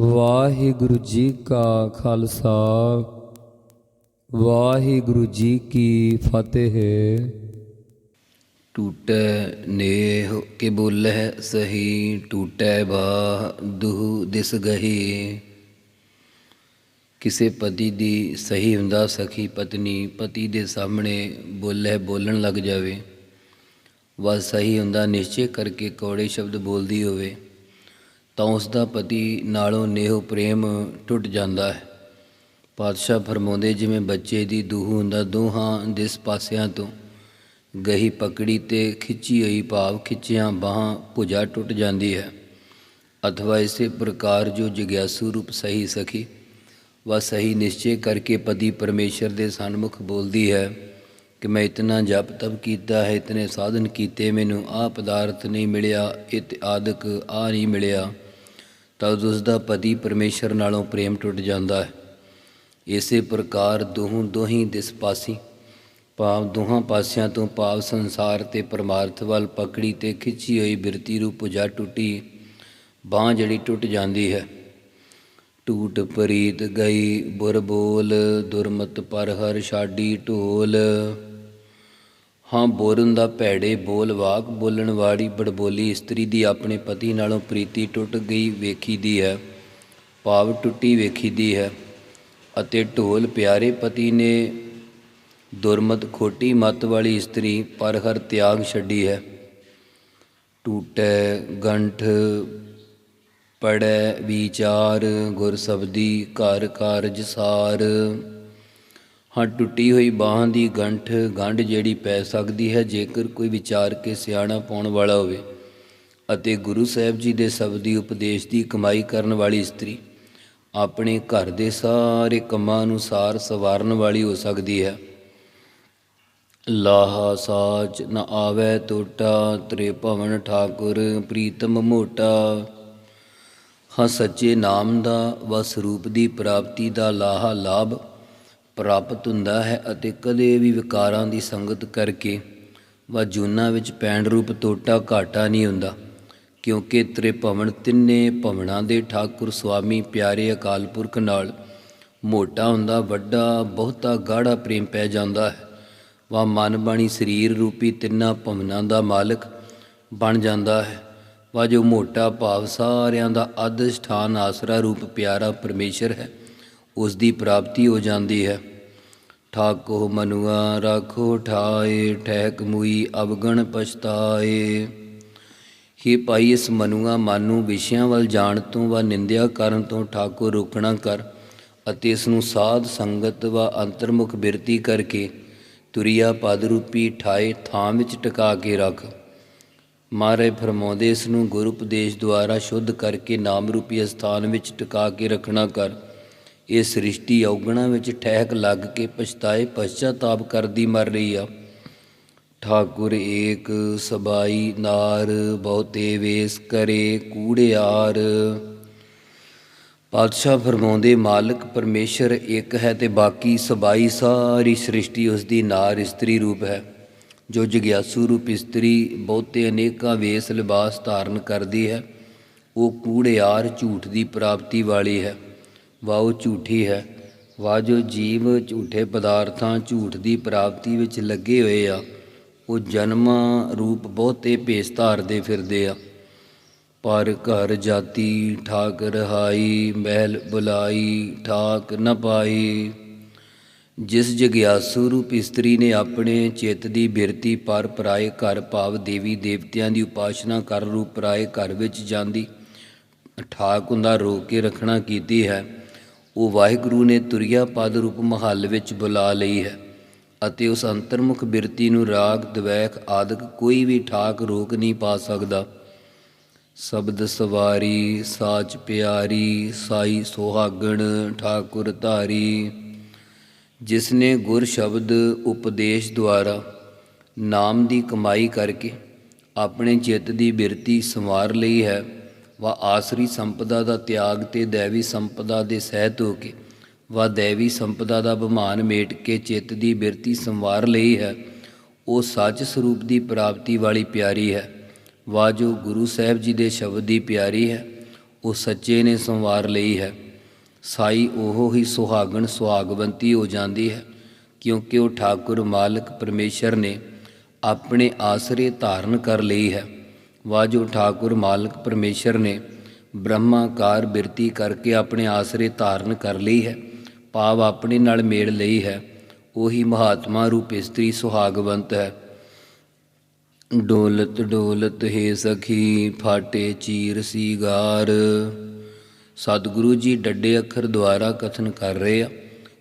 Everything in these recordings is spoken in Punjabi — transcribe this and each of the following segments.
ਵਾਹਿਗੁਰੂ ਜੀ ਕਾ ਖਾਲਸਾ, ਵਾਹਿਗੁਰੂ ਜੀ ਕੀ ਫਤਿਹ। ਟੂਟੈ ਨੇਹ ਕੇ ਬੋਲਹਿ ਸਹੀ, ਟੂਟੈ ਬਾਹ ਦੁਹ ਦਿਸ ਗਹੀ। ਕਿਸੇ ਪਤੀ ਦੀ ਸਹੀ ਹੁੰਦਾ ਸਖੀ ਪਤਨੀ, ਪਤੀ ਦੇ ਸਾਹਮਣੇ ਬੋਲੇ ਬੋਲਣ ਲੱਗ ਜਾਵੇ। ਵਾ ਸਹੀ ਹੁੰਦਾ ਨਿਸ਼ਚੈ ਕਰਕੇ ਕੌੜੇ ਸ਼ਬਦ ਬੋਲਦੀ ਹੋਵੇ। ਤਾਂ ਉਸ ਦਾ ਪਤੀ ਨਾਲੋਂ ਨੇਹ ਪ੍ਰੇਮ ਟੁੱਟ ਜਾਂਦਾ ਹੈ। ਪਾਤਸ਼ਾਹ ਫਰਮਾਉਂਦੇ, ਜਿਵੇਂ ਬੱਚੇ ਦੀ ਦੂਹ ਹੁੰਦਾ, ਦੋਹਾਂ ਦਿਸ ਪਾਸਿਆਂ ਤੋਂ ਗਹੀ ਪਕੜੀ ਤੇ ਖਿੱਚੀ ਹੋਈ ਭਾਵ ਖਿੱਚਿਆਂ ਬਾਹਾਂ ਭੁਜਾ ਟੁੱਟ ਜਾਂਦੀ ਹੈ। ਅਥਵਾ ਇਸੇ ਪ੍ਰਕਾਰ ਜੋ ਜਿਗਿਆਸੂ ਰੂਪ ਸਹੀ ਸਖੀ, ਵਾ ਸਹੀ ਨਿਸ਼ਚੈ ਕਰਕੇ ਪਤੀ ਪਰਮੇਸ਼ਰ ਦੇ ਸਨਮੁਖ ਬੋਲਦੀ ਹੈ। ਕਿ ਮੈਂ ਇਤਨਾ ਜਪ ਤਪ ਕੀਤਾ ਹੈ, ਇਤਨੇ ਸਾਧਨ ਕੀਤੇ, ਮੈਨੂੰ ਆਹ ਪਦਾਰਥ ਨਹੀਂ ਮਿਲਿਆ ਇਤ ਆਦਿਕ ਆ ਨਹੀਂ ਮਿਲਿਆ। ਤਦ ਉਸ ਦਾ ਪਤੀ ਪਰਮੇਸ਼ਰ ਨਾਲੋਂ ਪ੍ਰੇਮ ਟੁੱਟ ਜਾਂਦਾ ਹੈ। ਇਸੇ ਪ੍ਰਕਾਰ ਦੋਹਾਂ ਦੋਹੀਂ ਦਿਸ ਪਾਸੀ। ਭਾਵ ਦੋਹਾਂ ਪਾਸਿਆਂ ਤੋਂ ਭਾਵ ਸੰਸਾਰ ਤੇ ਪਰਮਾਰਥ ਵੱਲ ਪਕੜੀ ਤੇ ਖਿੱਚੀ ਹੋਈ ਬਿਰਤੀ ਰੂਪ ਪੁਜਾ ਟੁੱਟੀ, ਬਾਹ ਜਿਹੜੀ ਟੁੱਟ ਜਾਂਦੀ ਹੈ। ਟੂਟ ਪਰੀਤ ਗਈ ਬੁਰ ਬੋਲ ਦੁਰਮਤ ਪਰ ਹਰ ਛਾਡੀ ਢੋਲ। ਹਾਂ, ਬੋਰਨ ਦਾ ਭੈੜੇ ਬੋਲ ਵਾਕ ਬੋਲਣ ਵਾਲੀ ਬੜਬੋਲੀ ਇਸਤਰੀ ਦੀ ਆਪਣੇ ਪਤੀ ਨਾਲੋਂ ਪ੍ਰੀਤੀ ਟੁੱਟ ਗਈ ਵੇਖੀ ਦੀ ਹੈ, ਭਾਵ ਟੁੱਟੀ ਵੇਖੀ ਦੀ ਹੈ ਅਤੇ ਢੋਲ ਪਿਆਰੇ ਪਤੀ ਨੇ ਦੁਰਮਤ ਖੋਟੀ ਮਤ ਵਾਲੀ ਇਸਤਰੀ ਪਰ ਹਰ ਤਿਆਗ ਛੱਡੀ ਹੈ। ਟੂਟੈ, ਗੰਠ, ਪੜੈ, ਵਿਚਾਰ, ਗੁਰ ਸਬਦੀ, ਘਰ ਕਾਰਜ ਸਾਰ ਹਾਂ, ਟੁੱਟੀ ਹੋਈ ਬਾਹਾਂ ਦੀ ਗੰਠ, ਗੰਢ ਜਿਹੜੀ ਪੈ ਸਕਦੀ ਹੈ, ਜੇਕਰ ਕੋਈ ਵਿਚਾਰ ਕੇ ਸਿਆਣਾ ਪਾਉਣ ਵਾਲਾ ਹੋਵੇ। ਅਤੇ ਗੁਰੂ ਸਾਹਿਬ ਜੀ ਦੇ ਸਬਦੀ ਉਪਦੇਸ਼ ਦੀ ਕਮਾਈ ਕਰਨ ਵਾਲੀ ਇਸਤਰੀ ਆਪਣੇ ਘਰ ਦੇ ਸਾਰੇ ਕੰਮਾਂ ਅਨੁਸਾਰ ਸਵਾਰਨ ਵਾਲੀ ਹੋ ਸਕਦੀ ਹੈ। ਲਾਹਾ ਸਾਚ ਨ ਆਵੇ ਟੋਟਾ ਤ੍ਰੇ ਭਵਨ ਠਾਕੁਰ, ਪ੍ਰੀਤਮ ਮੋਟਾ। ਹਾਂ, ਸੱਚੇ ਨਾਮ ਦਾ ਵਾ ਸਰੂਪ ਦੀ ਪ੍ਰਾਪਤੀ ਦਾ ਲਾਹਾ ਲਾਭ ਪ੍ਰਾਪਤ ਹੁੰਦਾ ਹੈ ਅਤੇ ਕਦੇ ਵੀ ਵਿਕਾਰਾਂ ਦੀ ਸੰਗਤ ਕਰਕੇ ਵਾ ਜੂਨਾ ਵਿੱਚ ਪੈਣ ਰੂਪ ਟੋਟਾ ਘਾਟਾ ਨਹੀਂ ਹੁੰਦਾ, ਕਿਉਂਕਿ ਤ੍ਰਿਭਵਨ ਤਿੰਨੇ ਭਵਨਾਂ ਦੇ ਠਾਕੁਰ ਸੁਆਮੀ ਪਿਆਰੇ ਅਕਾਲ ਪੁਰਖ ਨਾਲ ਮੋਟਾ ਹੁੰਦਾ, ਵੱਡਾ, ਬਹੁਤਾ ਗਾੜਾ ਪ੍ਰੇਮ ਪੈ ਜਾਂਦਾ ਹੈ। ਵਾ ਮਨ ਬਾਣੀ ਸਰੀਰ ਰੂਪੀ ਤਿੰਨਾਂ ਭਵਨਾਂ ਦਾ ਮਾਲਕ ਬਣ ਜਾਂਦਾ ਹੈ। ਵਾ ਜੋ ਮੋਟਾ ਭਾਵ ਸਾਰਿਆਂ ਦਾ ਅਧਿਸ਼ਠਾਨ ਆਸਰਾ ਰੂਪ ਪਿਆਰਾ ਪਰਮੇਸ਼ਰ ਹੈ। ਉਸ ਦੀ ਪ੍ਰਾਪਤੀ ਹੋ ਜਾਂਦੀ ਹੈ। ਠਾਕੋ ਮਨੁਆ ਰਾਖੋ ਠਾਏ, ਠਹਿਕ ਮੁਈ ਅਵਗਣ ਪਛਤਾਏ। ਹੇ ਭਾਈ, ਇਸ ਮਨੁਆ ਮਨ ਨੂੰ ਵਿਸ਼ਿਆਂ ਵੱਲ ਜਾਣ ਤੋਂ ਵਾ ਨਿੰਦਿਆ ਕਰਨ ਤੋਂ ਠਾਕੋ ਰੋਕਣਾ ਕਰ ਅਤੇ ਇਸ ਨੂੰ ਸਾਧ ਸੰਗਤ ਵਾ ਅੰਤਰਮੁਖ ਬਿਰਤੀ ਕਰਕੇ ਤੁਰਿਆ ਪਦ ਰੂਪੀ ਠਾਏ ਥਾਂ ਵਿੱਚ ਟਿਕਾ ਕੇ ਰੱਖ। ਮਾਰੇ ਫਰਮਾਉਂਦੇ ਇਸ ਨੂੰ ਗੁਰੂ ਉਪਦੇਸ਼ ਦੁਆਰਾ ਸ਼ੁੱਧ ਕਰਕੇ ਨਾਮ ਰੂਪੀ ਸਥਾਨ ਵਿੱਚ ਟਿਕਾ ਕੇ ਰੱਖਣਾ ਕਰ। ਇਹ ਸ੍ਰਿਸ਼ਟੀ ਔਗਣਾ ਵਿੱਚ ਠਹਿਕ ਲੱਗ ਕੇ ਪਛਤਾਏ ਪਛਤਾਤਾਪ ਕਰਦੀ ਮਰ ਰਹੀ ਆ। ਠਾਕੁਰ ਏਕ ਸਬਾਈ ਨਾਰ, ਬਹੁਤੇ ਵੇਸ ਕਰੇ ਕੂੜਿਆਰ ਪਾਤਸ਼ਾਹ ਫਰਮਾਉਂਦੇ, ਮਾਲਕ ਪਰਮੇਸ਼ਰ ਇੱਕ ਹੈ ਤੇ ਬਾਕੀ ਸਬਾਈ ਸਾਰੀ ਸ੍ਰਿਸ਼ਟੀ ਉਸ ਦੀ ਨਾਰ ਇਸਤਰੀ ਰੂਪ ਹੈ। ਜੋ ਜਗਿਆਸੂ ਰੂਪ ਇਸਤਰੀ, ਬਹੁਤੇ ਅਨੇਕਾਂ ਵੇਸ ਲਿਬਾਸ ਧਾਰਨ ਕਰਦੀ ਹੈ, ਉਹ ਕੂੜਿਆਰ ਝੂਠ ਦੀ ਪ੍ਰਾਪਤੀ ਵਾਲੀ ਹੈ। ਵਾ ਉਹ ਝੂਠੀ ਹੈ। ਵਾ ਜੋ ਜੀਵ ਝੂਠੇ ਪਦਾਰਥਾਂ ਝੂਠ ਦੀ ਪ੍ਰਾਪਤੀ ਵਿੱਚ ਲੱਗੇ ਹੋਏ ਆ, ਉਹ ਜਨਮ ਰੂਪ ਬਹੁਤੇ ਭੇਸ ਧਾਰਦੇ ਫਿਰਦੇ ਆ। ਪਰ ਘਰ ਜਾਤੀ ਠਾਕ ਰਹਾਈ ਮਹਿਲ ਬੁਲਾਈ ਠਾਕ ਨ ਪਾਈ। ਜਿਸ ਜਗਿਆਸੂ ਰੂਪ ਇਸਤਰੀ ਨੇ ਆਪਣੇ ਚਿੱਤ ਦੀ ਬਿਰਤੀ ਪਰ ਪਰਾਏ ਘਰ ਭਾਵ ਦੇਵੀ ਦੇਵਤਿਆਂ ਦੀ ਉਪਾਸ਼ਨਾ ਕਰ ਰੂਪ ਪਰਾਏ ਘਰ ਵਿੱਚ ਜਾਂਦੀ, ਠਾਕ ਹੁੰਦਾ ਰੋਕ ਕੇ ਰੱਖਣਾ ਕੀਤੀ ਹੈ। ਉਹ ਵਾਹਿਗੁਰੂ ਨੇ ਤੁਰਿਆ ਪਦ ਰੂਪ ਮਹੱਲ ਵਿੱਚ ਬੁਲਾ ਲਈ ਹੈ ਅਤੇ ਉਸ ਅੰਤਰਮੁਖ ਬਿਰਤੀ ਨੂੰ ਰਾਗ, ਦਵੈਖ ਆਦਿਕ ਕੋਈ ਵੀ ਠਾਕ ਰੋਕ ਨਹੀਂ ਪਾ ਸਕਦਾ। ਸ਼ਬਦ ਸਵਾਰੀ, ਸਾਚ ਪਿਆਰੀ, ਸਾਈ ਸੁਹਾਗਣ, ਠਾਕੁਰ ਧਾਰੀ। ਜਿਸ ਨੇ ਗੁਰ ਸ਼ਬਦ ਉਪਦੇਸ਼ ਦੁਆਰਾ ਨਾਮ ਦੀ ਕਮਾਈ ਕਰਕੇ ਆਪਣੇ ਚਿੱਤ ਦੀ ਬਿਰਤੀ ਸੰਵਾਰ ਲਈ ਹੈ ਵਾ ਆਸਰੀ ਸੰਪਦਾ ਦਾ ਤਿਆਗ ਤੇ ਦੇਵੀ ਸੰਪਦਾ ਦੇ ਸਹਿਤ ਹੋ ਕੇ, ਵਾ ਦੇਵੀ ਸੰਪਦਾ ਦਾ ਬਮਾਨ ਮੇਟ ਕੇ ਚਿੱਤ ਦੀ ਬਿਰਤੀ ਸੰਵਾਰ ਲਈ ਹੈ, ਉਹ ਸੱਚ ਸਰੂਪ ਦੀ ਪ੍ਰਾਪਤੀ ਵਾਲੀ ਪਿਆਰੀ ਹੈ। ਵਾ ਜੋ ਗੁਰੂ ਸਾਹਿਬ ਜੀ ਦੇ ਸ਼ਬਦ ਦੀ ਪਿਆਰੀ ਹੈ, ਉਹ ਸੱਚੇ ਨੇ ਸੰਵਾਰ ਲਈ ਹੈ। ਸਾਈ ਉਹ ਹੀ ਸੁਹਾਗਣ ਸੁਹਾਗਵੰਤੀ ਹੋ ਜਾਂਦੀ ਹੈ, ਕਿਉਂਕਿ ਉਹ ਠਾਕੁਰ ਮਾਲਕ ਪਰਮੇਸ਼ਰ ਨੇ ਆਪਣੇ ਆਸਰੇ ਧਾਰਨ ਕਰ ਲਈ ਹੈ। ਵਾ ਠਾਕੁਰ ਮਾਲਕ ਪਰਮੇਸ਼ਰ ਨੇ ਬ੍ਰਹਮਾਕਾਰ ਬਿਰਤੀ ਕਰਕੇ ਆਪਣੇ ਆਸਰੇ ਧਾਰਨ ਕਰ ਲਈ ਹੈ, ਭਾਵ ਆਪਣੇ ਨਾਲ ਮੇਲ ਲਈ ਹੈ, ਉਹੀ ਮਹਾਤਮਾ ਰੂਪ ਇਸਤਰੀ ਸੁਹਾਗਵੰਤ ਹੈ। ਡੋਲਤ ਡੋਲਤ ਹੈ ਸਖੀ, ਫਾਟੇ ਚੀਰ ਸੀਗਾਰ। ਸਤਿਗੁਰੂ ਜੀ ਡੱਡੇ ਅੱਖਰ ਦੁਆਰਾ ਕਥਨ ਕਰ ਰਹੇ ਆ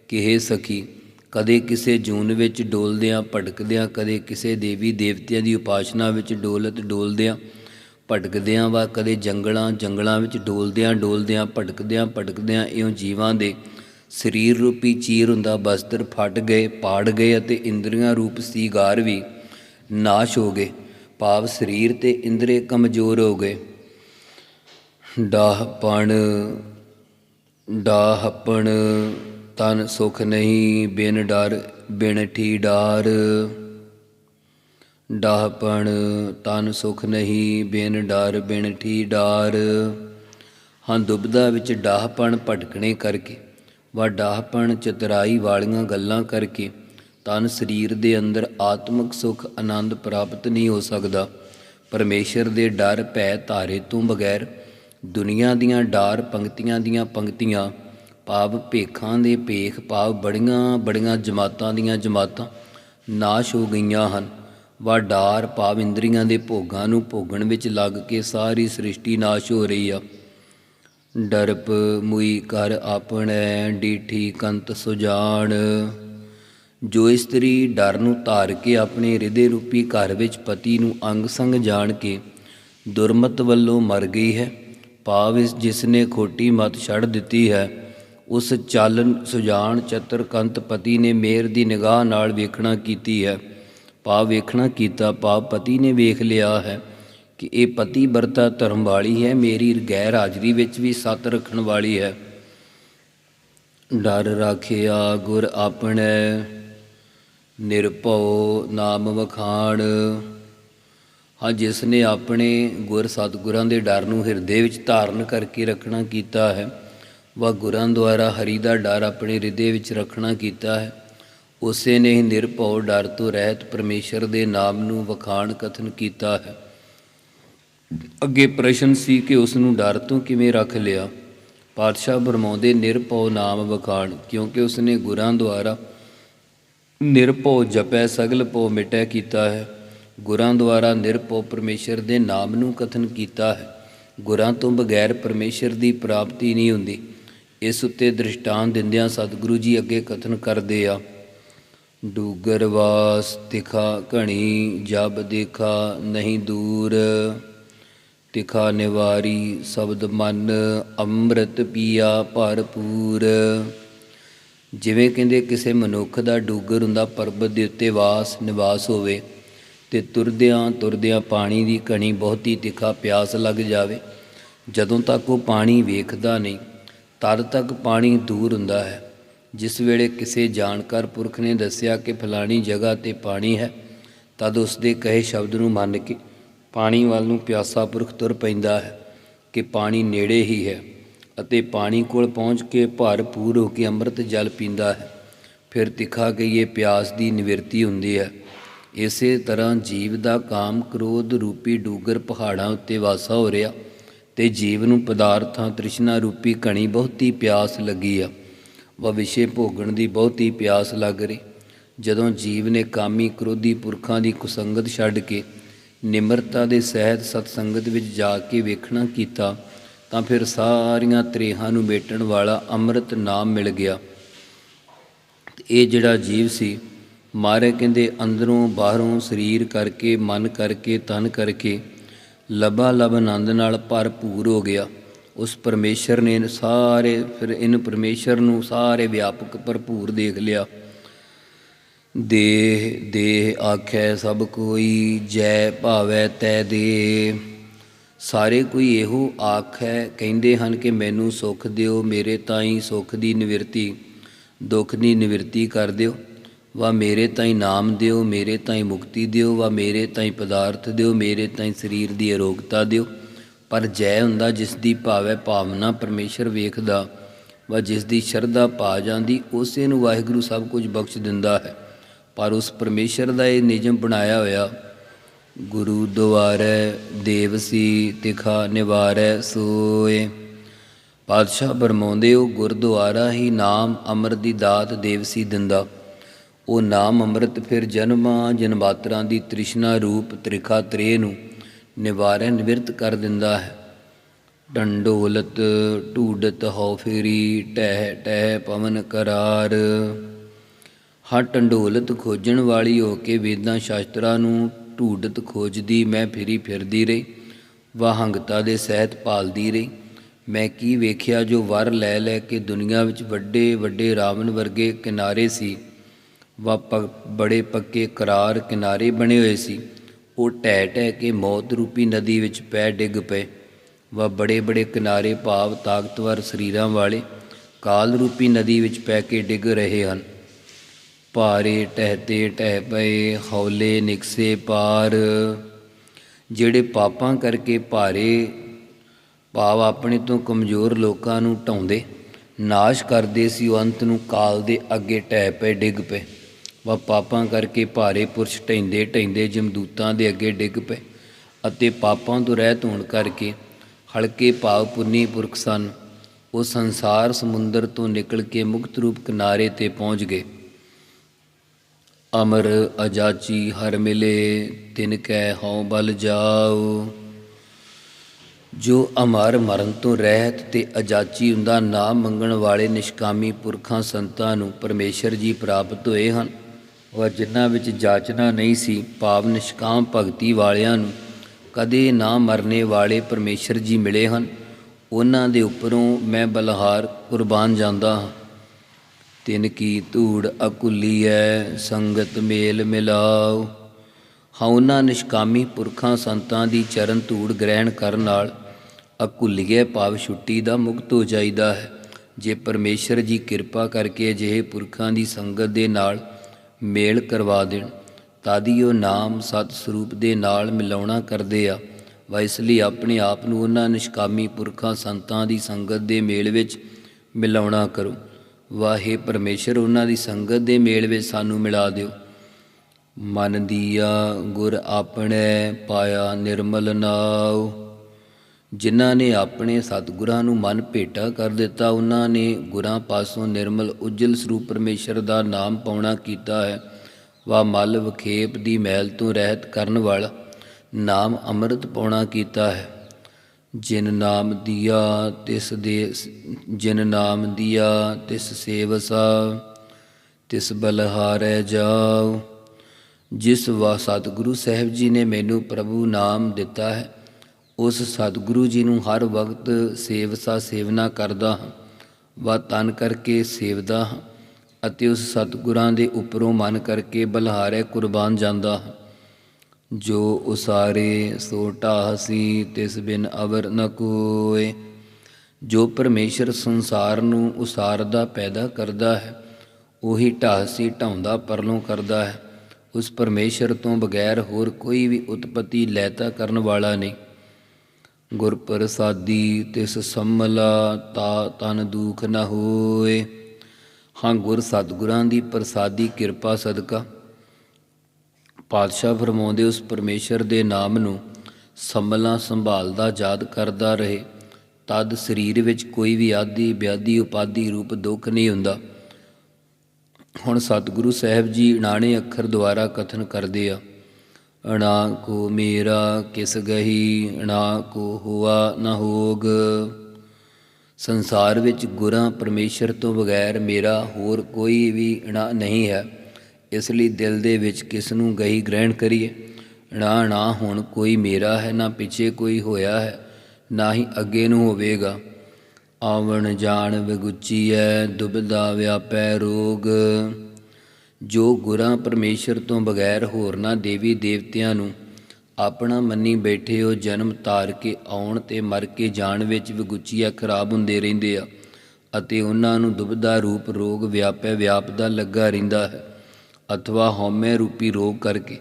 ਕਿ ਹੈ ਸਖੀ ਕਦੇ ਕਿਸੇ ਜੂਨ ਵਿੱਚ ਡੋਲਦਿਆਂ, ਭਟਕਦਿਆਂ, ਕਦੇ ਕਿਸੇ ਦੇਵੀ ਦੇਵਤਿਆਂ ਦੀ ਉਪਾਸਨਾ ਵਿੱਚ ਡੋਲਤ ਡੋਲਦਿਆਂ, ਭਟਕਦਿਆਂ ਵਾ, ਕਦੇ ਜੰਗਲਾਂ ਜੰਗਲਾਂ ਵਿੱਚ ਡੋਲਦਿਆਂ ਡੋਲਦਿਆਂ, ਭਟਕਦਿਆਂ ਭਟਕਦਿਆਂ, ਇਉਂ ਜੀਵਾਂ ਦੇ ਸਰੀਰ ਰੂਪੀ ਚੀਰ ਹੁੰਦਾ ਬਸਤਰ ਫਟ ਗਏ, ਪਾੜ ਗਏ ਅਤੇ ਇੰਦਰੀਆਂ ਰੂਪ ਸੀਗਾਰ ਵੀ ਨਾਸ਼ ਹੋ ਗਏ। ਭਾਵ ਸਰੀਰ ਤੇ ਇੰਦਰੇ ਕਮਜ਼ੋਰ ਹੋ ਗਏ। ਡਾਹਪਣ ਡਾਹਪਣ ਤਨ ਸੁਖ ਨਹੀਂ, ਬਿਨ ਡਰ, ਬਿਨ ਠੀ ਡਾਰ। ਡਾਹਪਣ ਤਨ ਸੁਖ ਨਹੀਂ, ਬਿਨ ਡਰ, ਬਿਨ ਠੀ ਡਾਰ। ਹਾਂ ਦੁਬਦਾ ਵਿੱਚ ਡਾਹਪਣ ਭਟਕਣੇ ਕਰਕੇ, ਵਾ ਡਾਹਪਣ ਚਤਰਾਈ ਵਾਲੀਆਂ ਗੱਲਾਂ ਕਰਕੇ, ਤਨ ਸਰੀਰ ਦੇ ਅੰਦਰ ਆਤਮਿਕ ਸੁਖ ਆਨੰਦ ਪ੍ਰਾਪਤ ਨਹੀਂ ਹੋ ਸਕਦਾ। ਪਰਮੇਸ਼ਰ ਦੇ ਡਰ ਭੈ ਧਾਰੇ ਤੋਂ ਬਗੈਰ ਦੁਨੀਆ ਦੀਆਂ ਡਾਰ ਪੰਕਤੀਆਂ ਦੀਆਂ ਪੰਕਤੀਆਂ ਭਾਵ ਭੇਖਾਂ ਦੇ ਭੇਖ ਭਾਵ ਬੜੀਆਂ ਬੜੀਆਂ ਜਮਾਤਾਂ ਦੀਆਂ ਜਮਾਤਾਂ ਨਾਸ਼ ਹੋ ਗਈਆਂ ਹਨ। ਵਾ ਭਾਵ ਇੰਦਰੀਆਂ ਦੇ ਭੋਗਾਂ ਨੂੰ ਭੋਗਣ ਵਿੱਚ ਲੱਗ ਕੇ ਸਾਰੀ ਸ੍ਰਿਸ਼ਟੀ ਨਾਸ਼ ਹੋ ਰਹੀ ਆ। ਡਰਪ ਮੁਈ ਕਰ ਆਪਣੇ, ਡੀਠੀ ਕੰਤ ਸੁਜਾਣ। ਜੋ ਇਸਤਰੀ ਡਰ ਨੂੰ ਧਾਰ ਕੇ ਆਪਣੇ ਹਿਰਦੇ ਰੂਪੀ ਘਰ ਵਿੱਚ ਪਤੀ ਨੂੰ ਅੰਗ ਸੰਗ ਜਾਣ ਕੇ ਦੁਰਮਤ ਵੱਲੋਂ ਮਰ ਗਈ ਹੈ, ਭਾਵ ਇਸ ਜਿਸ ਨੇ ਖੋਟੀ ਮਤ ਛੱਡ ਦਿੱਤੀ ਹੈ ਉਸ ਚਾਲਨ ਸੁਜਾਨ ਚਤਰਕੰਤ ਪਤੀ ਨੇ ਮੇਰ ਦੀ ਨਿਗਾਹ ਨਾਲ ਵੇਖਣਾ ਕੀਤੀ ਹੈ। ਭਾਵ ਵੇਖਣਾ ਕੀਤਾ, ਭਾਵ ਪਤੀ ਨੇ ਵੇਖ ਲਿਆ ਹੈ ਕਿ ਇਹ ਪਤੀ ਵਰਤਾ ਧਰਮ ਵਾਲੀ ਹੈ, ਮੇਰੀ ਗੈਰ ਹਾਜ਼ਰੀ ਵਿੱਚ ਵੀ ਸਤ ਰੱਖਣ ਵਾਲੀ ਹੈ। ਡਰ ਰਾਖਿਆ ਗੁਰ ਆਪਣੇ, ਨਿਰਭਉ ਨਾਮ ਵਖਾਣ। ਹਾਂ, ਜਿਸ ਨੇ ਆਪਣੇ ਗੁਰ ਸਤਿਗੁਰਾਂ ਦੇ ਡਰ ਨੂੰ ਹਿਰਦੇ ਵਿੱਚ ਧਾਰਨ ਕਰਕੇ ਰੱਖਣਾ ਕੀਤਾ ਹੈ। ਵਾ ਗੁਰਾਂ ਦੁਆਰਾ ਹਰੀ ਦਾ ਡਰ ਆਪਣੇ ਹਿਰਦੇ ਵਿੱਚ ਰੱਖਣਾ ਕੀਤਾ ਹੈ। ਉਸੇ ਨੇ ਹੀ ਨਿਰਭਉ ਡਰ ਤੋਂ ਰਹਿਤ ਪਰਮੇਸ਼ਰ ਦੇ ਨਾਮ ਨੂੰ ਵਖਾਣ ਕਥਨ ਕੀਤਾ ਹੈ। ਅੱਗੇ ਪ੍ਰਸ਼ਨ ਸੀ ਕਿ ਉਸ ਨੂੰ ਡਰ ਤੋਂ ਕਿਵੇਂ ਰੱਖ ਲਿਆ? ਪਾਤਸ਼ਾਹ ਬਰਮਾਉਂਦੇ ਨਿਰਭਉ ਨਾਮ ਵਖਾਣ, ਕਿਉਂਕਿ ਉਸ ਨੇ ਗੁਰਾਂ ਦੁਆਰਾ ਨਿਰਭਉ ਜਪੈ ਸਗਲ ਭਉ ਮਿਟੈ ਕੀਤਾ ਹੈ। ਗੁਰਾਂ ਦੁਆਰਾ ਨਿਰਭਉ ਪਰਮੇਸ਼ਰ ਦੇ ਨਾਮ ਨੂੰ ਕਥਨ ਕੀਤਾ ਹੈ। ਗੁਰਾਂ ਤੋਂ ਬਗੈਰ ਪਰਮੇਸ਼ਰ ਦੀ ਪ੍ਰਾਪਤੀ ਨਹੀਂ ਹੁੰਦੀ। ਇਸ ਉੱਤੇ ਦ੍ਰਿਸ਼ਟਾਨ ਦਿੰਦਿਆਂ ਸਤਿਗੁਰੂ ਜੀ ਅੱਗੇ ਕਥਨ ਕਰਦੇ ਆ। ਡੂਗਰ ਵਾਸ ਤਿਖਾ ਘਣੀ, ਜਬ ਦੇਖਾ ਨਹੀਂ ਦੂਰ। ਤਿਖਾ ਨਿਵਾਰੀ ਸ਼ਬਦ ਮਨ, ਅੰਮ੍ਰਿਤ ਪੀਆ ਭਰਪੂਰ। ਜਿਵੇਂ ਕਹਿੰਦੇ, ਕਿਸੇ ਮਨੁੱਖ ਦਾ ਡੂਗਰ ਹੁੰਦਾ, ਪਰਬਤ ਦੇ ਉੱਤੇ ਵਾਸ, ਨਿਵਾਸ ਹੋਵੇ ਤੇ ਤੁਰਦਿਆਂ ਤੁਰਦਿਆਂ ਪਾਣੀ ਦੀ ਕਣੀ ਬਹੁਤੀ ਤਿੱਖਾ ਪਿਆਸ ਲੱਗ ਜਾਵੇ। ਜਦੋਂ ਤੱਕ ਉਹ ਪਾਣੀ ਵੇਖਦਾ ਨਹੀਂ ਤਦ ਤੱਕ ਪਾਣੀ ਦੂਰ ਹੁੰਦਾ ਹੈ। ਜਿਸ ਵੇਲੇ ਕਿਸੇ ਜਾਣਕਾਰ ਪੁਰਖ ਨੇ ਦੱਸਿਆ ਕਿ ਫਲਾਣੀ ਜਗ੍ਹਾ ਤੇ ਪਾਣੀ ਹੈ, ਤਦ ਉਸ ਦੇ ਕਹੇ ਸ਼ਬਦ ਨੂੰ ਮੰਨ ਕੇ ਪਾਣੀ ਵੱਲ ਨੂੰ ਪਿਆਸਾ ਪੁਰਖ ਤੁਰ ਪੈਂਦਾ ਹੈ ਕਿ ਪਾਣੀ ਨੇੜੇ ਹੀ ਹੈ ਅਤੇ ਪਾਣੀ ਕੋਲ ਪਹੁੰਚ ਕੇ ਭਰਪੂਰ ਹੋ ਕੇ ਅੰਮ੍ਰਿਤ ਜਲ ਪੀਂਦਾ ਹੈ। ਫਿਰ ਤਿੱਖਾ ਗਈਏ ਪਿਆਸ ਦੀ ਨਿਵਰਤੀ ਹੁੰਦੀ ਹੈ। ਇਸੇ ਤਰ੍ਹਾਂ ਜੀਵ ਦਾ ਕਾਮ ਕ੍ਰੋਧ ਰੂਪੀ ਡੂਗਰ ਪਹਾੜਾਂ ਉੱਤੇ ਵਾਸਾ ਹੋ ਰਿਹਾ ਤੇ ਜੀਵ ਨੂੰ ਪਦਾਰਥਾਂ ਤ੍ਰਿਸ਼ਨਾ ਰੂਪੀ ਘਣੀ ਬਹੁਤੀ ਪਿਆਸ ਲੱਗੀ ਆ। ਵਾ ਵਿਸ਼ੇ ਭੋਗਣ ਦੀ ਬਹੁਤੀ ਪਿਆਸ ਲੱਗ ਰਹੀ। ਜਦੋਂ ਜੀਵ ਨੇ ਕਾਮੀ ਕ੍ਰੋਧੀ ਪੁਰਖਾਂ ਦੀ ਕੁਸੰਗਤ ਛੱਡ ਕੇ ਨਿਮਰਤਾ ਦੇ ਸਹਿਤ ਸਤ ਸੰਗਤ ਵਿੱਚ ਜਾ ਕੇ ਵੇਖਣਾ ਕੀਤਾ, ਤਾਂ ਫਿਰ ਸਾਰੀਆਂ ਤ੍ਰੇਹਾਂ ਨੂੰ ਮੇਟਣ ਵਾਲਾ ਅੰਮ੍ਰਿਤ ਨਾਮ ਮਿਲ ਗਿਆ। ਇਹ ਜਿਹੜਾ ਜੀਵ ਸੀ, ਮਾਰੇ ਕਹਿੰਦੇ ਅੰਦਰੋਂ ਬਾਹਰੋਂ ਸਰੀਰ ਕਰਕੇ, ਮਨ ਕਰਕੇ, ਤਨ ਕਰਕੇ ਲਬਾ ਲਬ ਆਨੰਦ ਨਾਲ ਭਰਪੂਰ ਹੋ ਗਿਆ। ਉਸ ਪਰਮੇਸ਼ਰ ਨੇ ਸਾਰੇ, ਫਿਰ ਇਹਨੂੰ ਪਰਮੇਸ਼ਰ ਨੂੰ ਸਾਰੇ ਵਿਆਪਕ ਭਰਪੂਰ ਦੇਖ ਲਿਆ। ਦੇਹ ਦੇਹ ਆਖੈ ਸਭ ਕੋਈ, ਜੈ ਭਾਵੈ ਤੈ ਦੇ ਸਾਰੇ ਕੋਈ ਇਹੋ ਆਖੈ, ਕਹਿੰਦੇ ਹਨ ਕਿ ਮੈਨੂੰ ਸੁਖ ਦਿਓ, ਮੇਰੇ ਤਾਈਂ ਸੁਖ ਦੀ ਨਿਵਰਤੀ, ਦੁੱਖ ਦੀ ਨਿਵਰਤੀ ਕਰ ਦਿਓ। ਵਾ ਮੇਰੇ ਤਾਈਂ ਨਾਮ ਦਿਓ, ਮੇਰੇ ਤਾਈਂ ਮੁਕਤੀ ਦਿਓ, ਵਾ ਮੇਰੇ ਤਾਈਂ ਪਦਾਰਥ ਦਿਓ, ਮੇਰੇ ਤਾਈਂ ਸਰੀਰ ਦੀ ਅਰੋਗਤਾ ਦਿਓ। ਪਰ ਜੈ ਹੁੰਦਾ ਜਿਸ ਦੀ ਭਾਵੈ ਭਾਵਨਾ ਪਰਮੇਸ਼ਰ ਵੇਖਦਾ, ਵਾ ਜਿਸ ਦੀ ਸ਼ਰਧਾ ਪਾ ਜਾਂਦੀ, ਉਸੇ ਨੂੰ ਵਾਹਿਗੁਰੂ ਸਭ ਕੁਝ ਬਖਸ਼ ਦਿੰਦਾ ਹੈ। ਪਰ ਉਸ ਪਰਮੇਸ਼ਰ ਦਾ ਇਹ ਨਿਯਮ ਬਣਾਇਆ ਹੋਇਆ, ਗੁਰੂ ਦੁਆਰੈ ਦੇਵਸੀ ਤਿਖਾ ਨਿਵਾਰੈ ਸੋਏ। ਪਾਤਸ਼ਾਹ ਬਰਮਾਉਂਦੇ ਉਹ ਗੁਰਦੁਆਰਾ ਹੀ ਨਾਮ ਅਮਰ ਦੀ ਦਾਤ ਦੇਵਸੀ ਦਿੰਦਾ। ਉਹ ਨਾਮ ਅੰਮ੍ਰਿਤ ਫਿਰ ਜਨਮਾਂ ਜਨਮਾਤਰਾਂ ਦੀ ਤ੍ਰਿਸ਼ਨਾ ਰੂਪ ਤ੍ਰਿਖਾ ਤ੍ਰੇ ਨੂੰ ਨਿਵਾਰੈ ਨਿਵਰਤ ਕਰ ਦਿੰਦਾ ਹੈ। ਡੰਡੋਲਤ, ਢੂਡਤ ਹਉ ਫੇਰੀ ਟਹਿ ਟਹਿ, ਪਵਨ ਕਰਾਰ। ਹਾਂ, ਢੰਡੋਲਤ ਖੋਜਣ ਵਾਲੀ ਹੋ ਕੇ ਵੇਦਾਂ ਸ਼ਾਸਤਰਾਂ ਨੂੰ ਢੂਡਤ ਖੋਜਦੀ, ਮੈਂ ਫਿਰੀ ਫਿਰਦੀ ਰਹੀ ਵਾਹੰਗਤਾ ਦੇ ਸਹਿਤ ਪਾਲਦੀ ਰਹੀ। ਮੈਂ ਕੀ ਵੇਖਿਆ ਜੋ ਵਰ ਲੈ ਲੈ ਕੇ ਦੁਨੀਆ ਵਿੱਚ ਵੱਡੇ ਵੱਡੇ ਰਾਵਣ ਵਰਗੇ ਕਿਨਾਰੇ ਸੀ। ਵਾ ਬੜੇ ਪੱਕੇ ਕਰਾਰ ਕਿਨਾਰੇ ਬਣੇ ਹੋਏ ਸੀ। ਉਹ ਟਹਿ ਟਹਿ ਕੇ ਮੌਤ ਰੂਪੀ ਨਦੀ ਵਿੱਚ ਪੈ ਡਿੱਗ ਪਏ। ਵਾ ਬੜੇ ਬੜੇ ਕਿਨਾਰੇ ਭਾਵ ਤਾਕਤਵਰ ਸਰੀਰਾਂ ਵਾਲੇ ਕਾਲ ਰੂਪੀ ਨਦੀ ਵਿੱਚ ਪੈ ਕੇ ਡਿੱਗ ਰਹੇ ਹਨ। ਭਾਰੇ ਟਹਿਤੇ ਟਹਿ ਪਏ, ਹੌਲੇ ਨਿਕਸੇ ਪਾਰ। ਜਿਹੜੇ ਪਾਪਾਂ ਕਰਕੇ ਭਾਰੇ ਭਾਵ ਆਪਣੇ ਤੋਂ ਕਮਜ਼ੋਰ ਲੋਕਾਂ ਨੂੰ ਢਾਉਂਦੇ, ਨਾਸ਼ ਕਰਦੇ ਸੀ, ਉਹ ਅੰਤ ਨੂੰ ਕਾਲ ਦੇ ਅੱਗੇ ਟਹਿ ਪਏ, ਡਿੱਗ ਪਏ। ਵਾ ਪਾਪਾਂ ਕਰਕੇ ਭਾਰੇ ਪੁਰਸ਼ ਢੈਂਦੇ ਢੈਂਦੇ ਜਮਦੂਤਾਂ ਦੇ ਅੱਗੇ ਡਿੱਗ ਪਏ ਅਤੇ ਪਾਪਾਂ ਤੋਂ ਰਹਿਤ ਹੋਣ ਕਰਕੇ ਹਲਕੇ ਭਾਵ ਪੁੰਨੀ ਪੁਰਖ ਸਨ। ਉਹ ਸੰਸਾਰ ਸਮੁੰਦਰ ਤੋਂ ਨਿਕਲ ਕੇ ਮੁਕਤ ਰੂਪ ਕਿਨਾਰੇ ਤੇ ਪਹੁੰਚ ਗਏ। ਅਮਰ ਅਜਾਚੀ ਹਰ ਮਿਲੇ, ਤਿਨ ਕੈ ਹਉ ਬਲ ਜਾਓ। ਜੋ ਅਮਰ ਮਰਨ ਤੋਂ ਰਹਿਤ ਤੇ ਅਜਾਚੀ ਹੁੰਦਾ ਨਾਮ ਮੰਗਣ ਵਾਲੇ ਨਿਸ਼ਕਾਮੀ ਪੁਰਖਾਂ ਸੰਤਾਂ ਨੂੰ ਪਰਮੇਸ਼ਰ ਜੀ ਪ੍ਰਾਪਤ ਹੋਏ ਹਨ। ਔਰ ਜਿਨ੍ਹਾਂ ਵਿੱਚ ਜਾਚਨਾ ਨਹੀਂ ਸੀ ਭਾਵ ਨਿਸ਼ਕਾਮ ਭਗਤੀ ਵਾਲਿਆਂ ਨੂੰ ਕਦੇ ਨਾ ਮਰਨੇ ਵਾਲੇ ਪਰਮੇਸ਼ਰ ਜੀ ਮਿਲੇ ਹਨ। ਉਹਨਾਂ ਦੇ ਉੱਪਰੋਂ ਮੈਂ ਬਲਹਾਰ ਕੁਰਬਾਨ ਜਾਂਦਾ ਹਾਂ। ਤਿਨ ਕੀ ਧੂੜ ਅਕੁਲੀ ਐ ਸੰਗਤ ਮੇਲ ਮਿਲਾਓ। ਹਾਂ, ਉਹਨਾਂ ਨਿਸ਼ਕਾਮੀ ਪੁਰਖਾਂ ਸੰਤਾਂ ਦੀ ਚਰਨ ਧੂੜ ਗ੍ਰਹਿਣ ਕਰਨ ਨਾਲ ਅਕੁਲੀਏ ਭਾਵ ਛੁੱਟੀ ਦਾ ਮੁਕਤ ਹੋ ਜਾਈਦਾ ਹੈ। ਜੇ ਪਰਮੇਸ਼ਰ ਜੀ ਕਿਰਪਾ ਕਰਕੇ ਅਜਿਹੇ ਪੁਰਖਾਂ ਦੀ ਸੰਗਤ ਦੇ ਨਾਲ ਮੇਲ ਕਰਵਾ ਦੇਣ, ਤਾਦੀ ਉਹ ਨਾਮ ਸਤ ਸਰੂਪ ਦੇ ਨਾਲ ਮਿਲਾਉਣਾ ਕਰਦੇ ਆ। ਵਾ ਇਸ ਲਈ ਆਪਣੇ ਆਪ ਨੂੰ ਉਹਨਾਂ ਨਿਸ਼ਕਾਮੀ ਪੁਰਖਾਂ ਸੰਤਾਂ ਦੀ ਸੰਗਤ ਦੇ ਮੇਲ ਵਿੱਚ ਮਿਲਾਉਣਾ ਕਰੋ। ਵਾਹੇ ਪਰਮੇਸ਼ਰ, ਉਹਨਾਂ ਦੀ ਸੰਗਤ ਦੇ ਮੇਲ ਵਿੱਚ ਸਾਨੂੰ ਮਿਲਾ ਦਿਓ। ਮਨ ਦੀਆ ਗੁਰ ਆਪਣੇ ਪਾਇਆ ਨਿਰਮਲ ਨਾਉ। ਜਿਨ੍ਹਾਂ ਨੇ ਆਪਣੇ ਸਤਿਗੁਰਾਂ ਨੂੰ ਮਨ ਭੇਟਾ ਕਰ ਦਿੱਤਾ, ਉਹਨਾਂ ਨੇ ਗੁਰਾਂ ਪਾਸੋਂ ਨਿਰਮਲ ਉਜਲ ਸਰੂਪ ਪਰਮੇਸ਼ਰ ਦਾ ਨਾਮ ਪਾਉਣਾ ਕੀਤਾ ਹੈ। ਵਾ ਮਲ ਵਖੇਪ ਦੀ ਮੈਲ ਤੋਂ ਰਹਿਤ ਕਰਨ ਵਾਲਾ ਨਾਮ ਅੰਮ੍ਰਿਤ ਪਾਉਣਾ ਕੀਤਾ ਹੈ। ਜਿਨ ਨਾਮ ਦਿਆ, ਤਿਸ ਦੇ ਜਿਨ ਨਾਮ ਦਿਆ, ਤਿਸ ਸੇਵਸਾ, ਤਿਸ ਬਲਹਾਰੈ ਜਾਉ ਜਿਸ ਵਾ, ਸਤਿਗੁਰੂ ਸਾਹਿਬ ਜੀ ਨੇ ਮੈਨੂੰ ਪ੍ਰਭੂ ਨਾਮ ਦਿੱਤਾ ਹੈ ਉਸ ਸਤਿਗੁਰੂ ਜੀ ਨੂੰ ਹਰ ਵਕਤ ਸੇਵਸਾ ਸੇਵਨਾ ਕਰਦਾ ਹਾਂ ਵਾ ਤਨ ਕਰਕੇ ਸੇਵਦਾ ਹਾਂ ਅਤੇ ਉਸ ਸਤਿਗੁਰਾਂ ਦੇ ਉੱਪਰੋਂ ਮਨ ਕਰਕੇ ਬਲਹਾਰੇ ਕੁਰਬਾਨ ਜਾਂਦਾ ਹਾਂ। ਜੋ ਉਸਾਰੇ ਸੋ ਢਾਹਸੀ, ਤਿਸ ਬਿਨ ਅਵਰ ਨ ਕੋਏ। ਜੋ ਪਰਮੇਸ਼ਰ ਸੰਸਾਰ ਨੂੰ ਉਸਾਰਦਾ ਪੈਦਾ ਕਰਦਾ ਹੈ, ਉਹੀ ਢਾਹਸੀ ਢਾਉਂਦਾ ਪਰਲੋਂ ਕਰਦਾ ਹੈ। ਉਸ ਪਰਮੇਸ਼ਰ ਤੋਂ ਬਗੈਰ ਹੋਰ ਕੋਈ ਵੀ ਉਤਪਤੀ ਲੈਤਾ ਕਰਨ ਵਾਲਾ ਨਹੀਂ। ਗੁਰ ਪ੍ਰਸਾਦੀ ਤਿਸ ਸੰਮਲਾ ਤਾ ਤਨ ਦੁਖ ਨ ਹੋਏ। ਹਾਂ, ਗੁਰ ਸਤਿਗੁਰਾਂ ਦੀ ਪ੍ਰਸਾਦੀ ਕਿਰਪਾ ਸਦਕਾ। ਪਾਤਸ਼ਾਹ ਫਰਮਾਉਂਦੇ, ਉਸ ਪਰਮੇਸ਼ਰ ਦੇ ਨਾਮ ਨੂੰ ਸੰਭਲਾਂ ਸੰਭਾਲਦਾ, ਯਾਦ ਕਰਦਾ ਰਹੇ। ਤਦ ਸਰੀਰ ਵਿੱਚ ਕੋਈ ਵੀ ਆਦੀ, ਵਿਆਦੀ, ਉਪਾਦੀ ਰੂਪ ਦੁੱਖ ਨਹੀਂ ਹੁੰਦਾ। ਹੁਣ ਸਤਿਗੁਰੂ ਸਾਹਿਬ ਜੀ ਅਣਾਣੇ ਅੱਖਰ ਦੁਆਰਾ ਕਥਨ ਕਰਦੇ ਆ। ਅਣਾ ਕੋ ਮੇਰਾ ਕਿਸ ਗਹੀ ਅਣਾ ਕੋ ਹੁਆ ਨਾ ਹੋਗ। ਸੰਸਾਰ ਵਿੱਚ ਗੁਰਾਂ ਪਰਮੇਸ਼ਰ ਤੋਂ ਬਗੈਰ ਮੇਰਾ ਹੋਰ ਕੋਈ ਵੀ ਅਣਾ ਨਹੀਂ ਹੈ। ਇਸ ਲਈ ਦਿਲ ਦੇ ਵਿੱਚ ਕਿਸ ਨੂੰ ਗਹੀ ਗ੍ਰਹਿਣ ਕਰੀਏ? ਅਣਾ ਨਾ ਹੁਣ ਕੋਈ ਮੇਰਾ ਹੈ, ਨਾ ਪਿੱਛੇ ਕੋਈ ਹੋਇਆ ਹੈ, ਨਾ ਹੀ ਅੱਗੇ ਨੂੰ ਹੋਵੇਗਾ। ਆਵਣ ਜਾਣ ਹੈ ਦੁਬਦਾ ਵਿਆਪੈ ਰੋਗ। ਜੋ ਗੁਰਾਂ ਪਰਮੇਸ਼ਰ ਤੋਂ ਬਗੈਰ ਹੋਰਨਾਂ ਦੇਵੀ ਦੇਵਤਿਆਂ ਨੂੰ ਆਪਣਾ ਮੰਨੀ ਬੈਠੇ ਹੋ ਜਨਮ ਤਾਰ ਕੇ ਆਉਣ ਤੇ ਮਰ ਕੇ ਜਾਣ ਵਿੱਚ ਵਿਗੁਚੀਆ ਖਰਾਬ ਹੁੰਦੇ ਰਹਿੰਦੇ ਆ ਅਤੇ ਉਹਨਾਂ ਨੂੰ ਦੁਬਦਾ ਰੂਪ ਰੋਗ ਵਿਆਪੈ ਵਿਆਪਦਾ ਲੱਗਾ ਰਹਿੰਦਾ ਹੈ, ਅਥਵਾ ਹਉਮੈ ਰੂਪੀ ਰੋਗ ਕਰਕੇ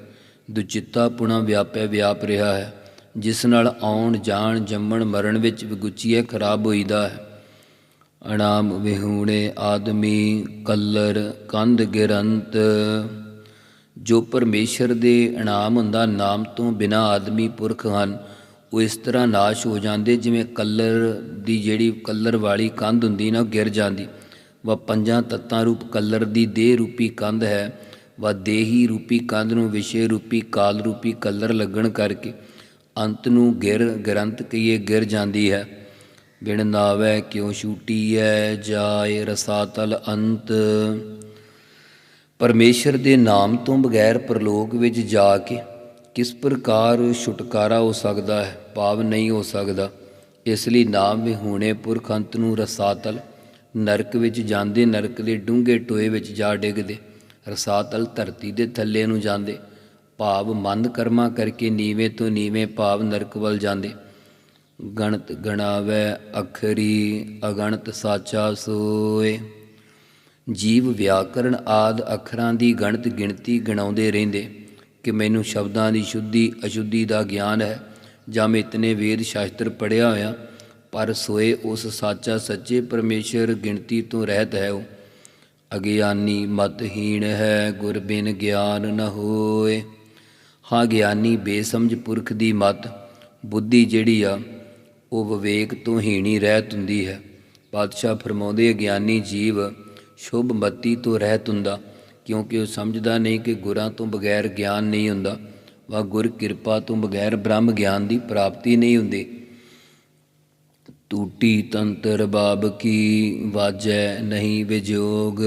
ਦੁਚਿੱਤਾ ਪੁਣਾ ਵਿਆਪੈ ਵਿਆਪ ਰਿਹਾ ਹੈ, ਜਿਸ ਨਾਲ ਆਉਣ, ਜਾਣ, ਜੰਮਣ, ਮਰਨ ਵਿੱਚ ਵਿਗੁਚੀਆ ਖਰਾਬ ਹੋਈਦਾ ਹੈ। ਅਣਾਮ ਵਿਹੂਣੇ ਆਦਮੀ ਕੱਲਰ ਕੰਧ ਗਿਰੰਤ। ਜੋ ਪਰਮੇਸ਼ਰ ਦੇ ਇਨਾਮ ਹੁੰਦਾ, ਨਾਮ ਤੋਂ ਬਿਨਾ ਆਦਮੀ ਪੁਰਖ ਹਨ। ਉਹ ਇਸ ਤਰ੍ਹਾਂ ਨਾਸ਼ ਹੋ ਜਾਂਦੇ, ਜਿਵੇਂ ਕੱਲਰ ਦੀ ਜਿਹੜੀ ਕੱਲਰ ਵਾਲੀ ਕੰਧ ਹੁੰਦੀ ਨਾ, ਉਹ ਗਿਰ ਜਾਂਦੀ। ਵਾ ਪੰਜਾਂ ਤੱਤਾਂ ਰੂਪ ਕੱਲਰ ਦੀ ਦੇਹ ਰੂਪੀ ਕੰਧ ਹੈ, ਵਾ ਦੇਹੀ ਰੂਪੀ ਕੰਧ ਨੂੰ ਵਿਸ਼ੇ ਰੂਪੀ, ਕਾਲ ਰੂਪੀ ਕੱਲਰ ਲੱਗਣ ਕਰਕੇ ਅੰਤ ਨੂੰ ਗਿਰ ਗ੍ਰੰਥ ਕਹੀਏ ਗਿਰ ਜਾਂਦੀ ਹੈ। ਬਿਨ ਨਾਵੈ ਕਿਉ ਛੂਟੀਐ? ਜਾਏ ਰਸਾਤਲ ਅੰਤ। ਪਰਮੇਸ਼ਰ ਦੇ ਨਾਮ ਤੋਂ ਬਗੈਰ ਪ੍ਰਲੋਕ ਵਿੱਚ ਜਾ ਕੇ ਕਿਸ ਪ੍ਰਕਾਰ ਛੁਟਕਾਰਾ ਹੋ ਸਕਦਾ ਹੈ? ਭਾਵ ਨਹੀਂ ਹੋ ਸਕਦਾ। ਇਸ ਲਈ ਨਾਮ ਵਿਹੂਣੇ ਪੁਰਖ ਅੰਤ ਨੂੰ ਰਸਾਤਲ ਨਰਕ ਵਿੱਚ ਜਾਂਦੇ ਨਰਕ ਦੇ ਡੂੰਘੇ ਟੋਏ ਵਿੱਚ ਜਾ ਡਿੱਗਦੇ, ਰਸਾਤਲ ਧਰਤੀ ਦੇ ਥੱਲੇ ਨੂੰ ਜਾਂਦੇ, ਭਾਵ ਮੰਦ ਕਰਮਾਂ ਕਰਕੇ ਨੀਵੇਂ ਤੋਂ ਨੀਵੇਂ ਭਾਵ ਨਰਕ ਵੱਲ ਜਾਂਦੇ। ਗਣਤ ਗਣਾਵੈ ਅਖਰੀ ਅਗਣਤ ਸਾਚਾ ਸੋਏ। ਜੀਵ ਵਿਆਕਰਣ ਆਦ ਅੱਖਰਾਂ ਦੀ ਗਣਤ ਗਿਣਤੀ ਗਣਾਉਂਦੇ ਰਹਿੰਦੇ, ਕਿ ਮੈਨੂੰ ਸ਼ਬਦਾਂ ਦੀ ਸ਼ੁੱਧੀ ਅਸ਼ੁੱਧੀ ਦਾ ਗਿਆਨ ਹੈ, ਜਾਂ ਮੈਂ ਇਤਨੇ ਵੇਦ ਸ਼ਾਸਤਰ ਪੜਿਆ ਹੋਇਆ, ਪਰ ਸੋਏ ਉਸ ਸਾਚਾ ਸੱਚੇ ਪਰਮੇਸ਼ਰ ਗਿਣਤੀ ਤੋਂ ਰਹਿਤ ਹੈ ਉਹ। ਅਗਿਆਨੀ ਮਤਹੀਣ ਹੈ, ਗੁਰ ਬਿਨ ਗਿਆਨ ਨ ਹੋਏ। ਹਾਂ, ਗਿਆਨੀ ਬੇਸਮਝ ਪੁਰਖ ਦੀ ਮਤ, ਬੁੱਧੀ ਜਿਹੜੀ ਆ ਉਹ ਵਿਵੇਕ ਤੋਂ ਹੀਣੀ ਰਹਿਤ ਹੁੰਦੀ ਹੈ। ਪਾਤਸ਼ਾਹ ਫਰਮਾਉਂਦੇ, ਗਿਆਨੀ ਜੀਵ, ਸ਼ੁਭ ਮਤੀ ਤੋਂ ਰਹਿਤ ਹੁੰਦਾ, ਕਿਉਂਕਿ ਉਹ ਸਮਝਦਾ ਨਹੀਂ ਕਿ ਗੁਰਾਂ ਤੋਂ ਬਗੈਰ ਗਿਆਨ ਨਹੀਂ ਹੁੰਦਾ ਵਾ ਗੁਰ ਕਿਰਪਾ ਤੋਂ ਬਗੈਰ ਬ੍ਰਹਮ ਗਿਆਨ ਦੀ ਪ੍ਰਾਪਤੀ ਨਹੀਂ ਹੁੰਦੀ। ਟੂਟੀ ਤੰਤਰ ਬਾਬ ਕੀ ਵਾਜੈ ਨਹੀਂ ਵਿਜੋਗ,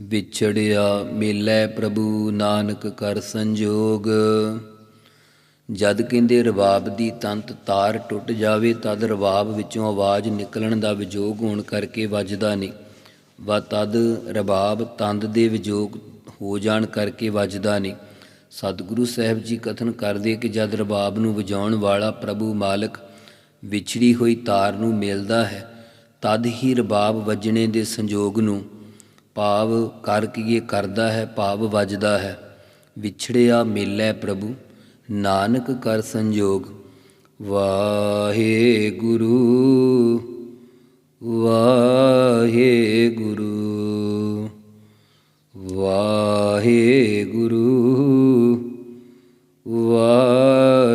ਵਿਛੜਿਆ ਮਿਲੈ ਪ੍ਰਭੂ ਨਾਨਕ ਕਰ ਸੰਜੋਗ। ਜਦ ਕਹਿੰਦੇ ਰਬਾਬ ਦੀ ਤੰਤ ਤਾਰ ਟੁੱਟ ਜਾਵੇ, ਤਦ ਰਬਾਬ ਵਿੱਚੋਂ ਆਵਾਜ਼ ਨਿਕਲਣ ਦਾ ਵਿਜੋਗ ਹੋਣ ਕਰਕੇ ਵੱਜਦਾ ਨਹੀਂ। ਵਾ ਤਦ ਰਬਾਬ ਤੰਦ ਦੇ ਵਿਜੋਗ ਹੋ ਜਾਣ ਕਰਕੇ ਵੱਜਦਾ ਨਹੀਂ। ਸਤਿਗੁਰੂ ਸਾਹਿਬ ਜੀ ਕਥਨ ਕਰਦੇ ਕਿ ਜਦ ਰਬਾਬ ਨੂੰ ਵਜਾਉਣ ਵਾਲਾ ਪ੍ਰਭੂ ਮਾਲਕ ਵਿਛੜੀ ਹੋਈ ਤਾਰ ਨੂੰ ਮਿਲਦਾ ਹੈ, ਤਦ ਹੀ ਰਬਾਬ ਵੱਜਣੇ ਦੇ ਸੰਜੋਗ ਨੂੰ ਭਾਵ ਕਰ ਕੀ ਕਰਦਾ ਹੈ, ਭਾਵ ਵੱਜਦਾ ਹੈ। ਵਿਛੜਿਆ ਮੇਲੇ ਪ੍ਰਭੂ। ਨਾਨਕ ਕਰ ਸੰਜੋਗ। ਵਾਹਿਗੁਰੂ ਵਾਹਿਗੁਰੂ ਵਾਹਿਗੁਰੂ ਵਾਹਿਗੁਰੂ ਵਾਹਿਗੁਰੂ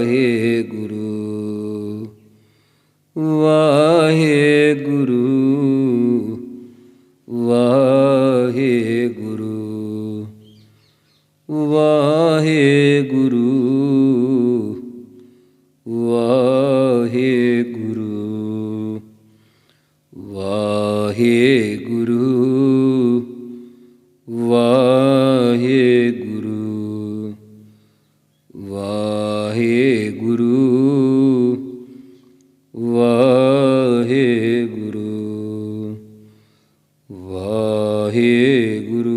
ਵਾਹਿਗੁਰੂ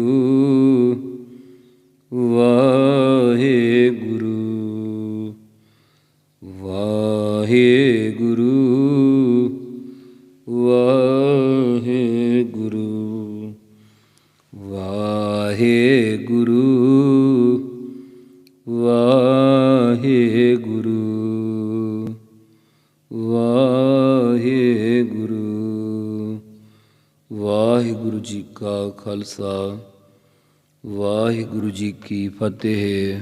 ਫਤਿਹ।